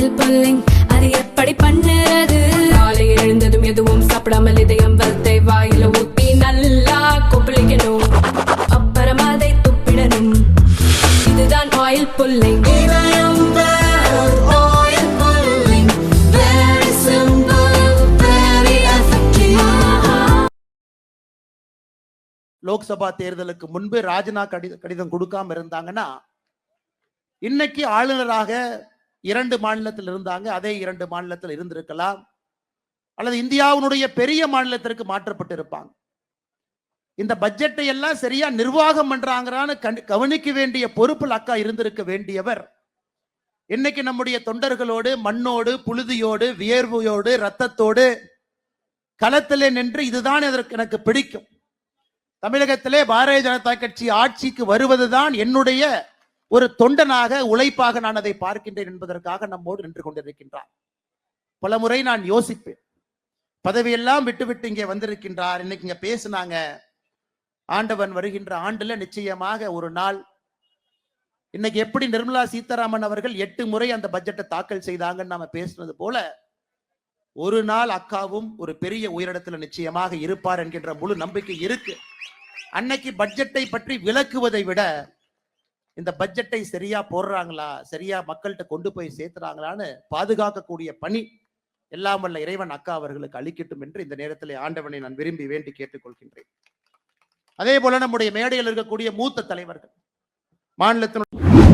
Style pulling அது எப்படி பண்ணுறது? காலை எழுந்ததும் எதுவும் சாப்பிடாமல் இதயம் வளத்தை வாயில ஊத்தி நல்லா கொப்பளிக்கணும். அப்புறம் அதை துப்பிடணும். இதுதான் ஆயில் புல்லிங் லோக்சபா தேர்தலுக்கு முன்பு ராஜினா கடிதம் கொடுக்காம இருந்தாங்கன்னா இன்னைக்கு ஆளுநராக இரண்டு மாநிலத்தில் இருந்தாங்க அதே இரண்டு மாநிலத்தில் இருந்திருக்கலாம். அல்லது இந்தியாவினுடைய பெரிய மாநிலத்திற்கு மாற்றப்பட்டு இருப்பாங்க இந்த பட்ஜெட்டை எல்லாம் சரியா நிர்வாகம் பண்றாங்கிறான்னு கவனிக்க வேண்டிய பொறுப்பில் அக்கா இருந்திருக்க வேண்டியவர். இன்னைக்கு நம்முடைய தொண்டர்களோடு மண்ணோடு புழுதியோடு வியர்வையோடு ரத்தத்தோடு களத்திலே நின்று இதுதான் இதற்கு எனக்கு பிடிக்கும். தமிழகத்திலே பாரதிய ஜனதா கட்சி ஆட்சிக்கு வருவதுதான் என்னுடைய ஒரு தொண்டனாக உழைப்பாக நான் அதை பார்க்கின்றேன் என்பதற்காக நம்மோடு நின்று கொண்டிருக்கின்றார். பல முறை நான் யோசிப்பேன். பதவியெல்லாம் விட்டுவிட்டு இங்கே வந்திருக்கின்றார். இன்னைக்கு இங்க பேசினாங்க. ஆண்டவன் வருகின்ற ஆண்டுல நிச்சயமாக ஒரு நாள் இன்னைக்கு எப்படி நிர்மலா சீதாராமன் அவர்கள் எட்டு முறை அந்த பட்ஜெட்டை தாக்கல் செய்தாங்கன்னு நாம பேசுனது போல ஒரு நாள் அக்காவும் ஒரு பெரிய உயரிடத்துல நிச்சயமாக இருப்பார் என்கின்ற முழு நம்பிக்கை இருக்கு. அன்னைக்கு பட்ஜெட்டை பற்றி விளக்குவதை விட இந்த பட்ஜெட்டை சரியா போடுறாங்களா? சரியா மக்கள்கிட்ட கொண்டு போய் சேர்த்துறாங்களான்னு பாதுகாக்கக்கூடிய பணி எல்லாம் வல்ல இறைவன் அக்கா அவர்களுக்கு அளிக்கட்டும் என்று இந்த நேரத்தில் ஆண்டவனை நான் விரும்பி வேண்டி கேட்டுக்கொள்கின்றேன். அதே போல நம்முடைய மேடையில் இருக்கக்கூடிய மூத்த தலைவர்கள் மாநிலத்தினுடைய